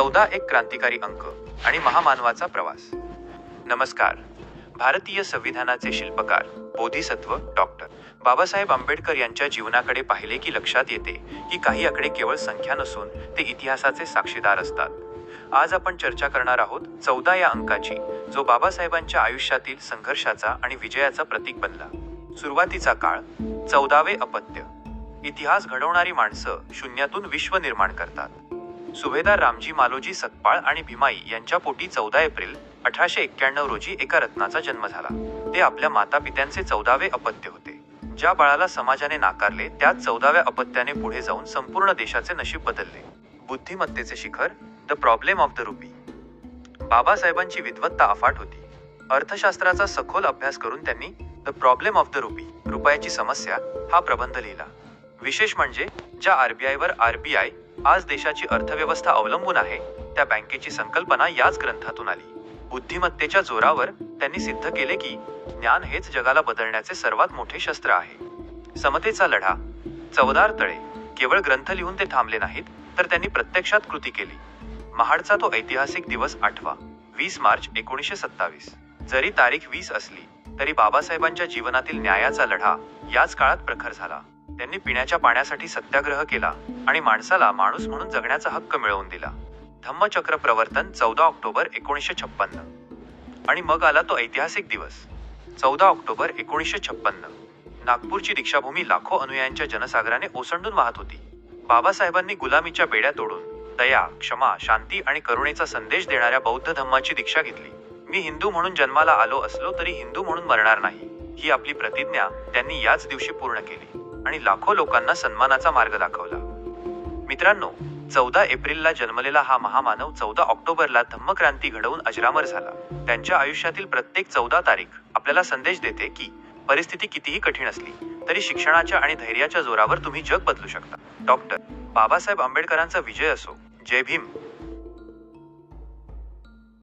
चौदा एक क्रांतिकारी अंक आणि महामानवाचा प्रवास. नमस्कार. भारतीय संविधानाचे शिल्पकार बोधिसत्व डॉक्टर बाबासाहेब आंबेडकर यांच्या जीवनाकडे पाहिले की लक्षात येते की काही आकडे केवळ संख्या नसून ते इतिहासाचे साक्षीदार असतात. आज आपण चर्चा करणार आहोत चौदा या अंकाची जो बाबासाहेबांच्या आयुष्यातील संघर्षाचा आणि विजयाचा प्रतीक बनला. सुरुवातीचा काळ चौदावे अपत्य. इतिहास घडवणारी माणसं शून्यातून विश्व निर्माण करतात. सुभेदार रामजी मालोजी सकपाळ आणि भीमाई यांच्या पोटी चौदा एप्रिल अठराशे एक्क्याण्णव रोजी एका रत्नाचा जन्म झाला. ते आपल्या मातापित्यांचे चौदावे अपत्य होते. ज्या बाळाला समाजाने नाकारले त्याच चौदाव्या अपत्याने पुढे जाऊन संपूर्ण देशाचे नशीब बदलले. बुद्धिमत्तेचे शिखर the problem of the rupee बाबासाहेबांची विद्वत्ता अफाट होती. अर्थशास्त्राचा सखोल अभ्यास करून त्यांनी the problem of the rupee रुपयाची समस्या हा प्रबंध लिहिला. विशेष म्हणजे ज्या आरबीआयवर आरबीआय आज देशाची अर्थव्यवस्था अवलंबून आहे. त्या बँकेची संकल्पना याच ग्रंथातून आली. बुद्धिमत्तेच्या जोरावर त्यांनी सिद्ध केले की ज्ञान हेच जगाला बदलण्याचे सर्वात मोठे शस्त्र आहे. समतेचा लढा. चवदार तळे. केवळ ग्रंथ लिहून ते थांबले नाहीत तर त्यांनी प्रत्यक्षात कृती केली. महाडचा तो ऐतिहासिक दिवस आठवा. वीस मार्च एकोणीसशे सत्तावीस. जरी तारीख वीस असली तरी बाबासाहेबांच्या जीवनातील न्यायाचा लढा याच काळात प्रखर झाला. त्यांनी पिण्याच्या पाण्यासाठी सत्याग्रह केला आणि माणसाला माणूस म्हणून जगण्याचा हक्क मिळवून दिला. धम्मचक्र प्रवर्तन चौदा ऑक्टोबर एकोणीसशे छप्पन्न आणि मग आला तो ऐतिहासिक दिवस. चौदा ऑक्टोबर एकोणीसशे छप्पन्न नागपूरची दीक्षाभूमी लाखो अनुयायांच्या जनसागराने ओसंडून वाहत होती. बाबासाहेबांनी गुलामीच्या बेड्या तोडून दया क्षमा शांती आणि करुणेचा संदेश देणाऱ्या बौद्ध धम्माची दीक्षा घेतली. मी हिंदू म्हणून जन्माला आलो असलो तरी हिंदू म्हणून मरणार नाही. ही आपली प्रतिज्ञा त्यांनी याच दिवशी पूर्ण केली. आणि लाखो लोकांना सन्मानाचा मार्ग दाखवला. मित्रांनो चौदा एप्रिलला जन्मलेला हा महामानव चौदा ऑक्टोबरला धम्मक्रांती घडवून अजरामर झाला. त्यांच्या आयुष्यातील प्रत्येक चौदा तारीख आपल्याला संदेश देते की परिस्थिती कितीही कठीण असली तरी शिक्षणाच्या आणि धैर्याच्या जोरावर तुम्ही जग बदलू शकता. डॉक्टर बाबासाहेब आंबेडकरांचा विजय असो जय भीम.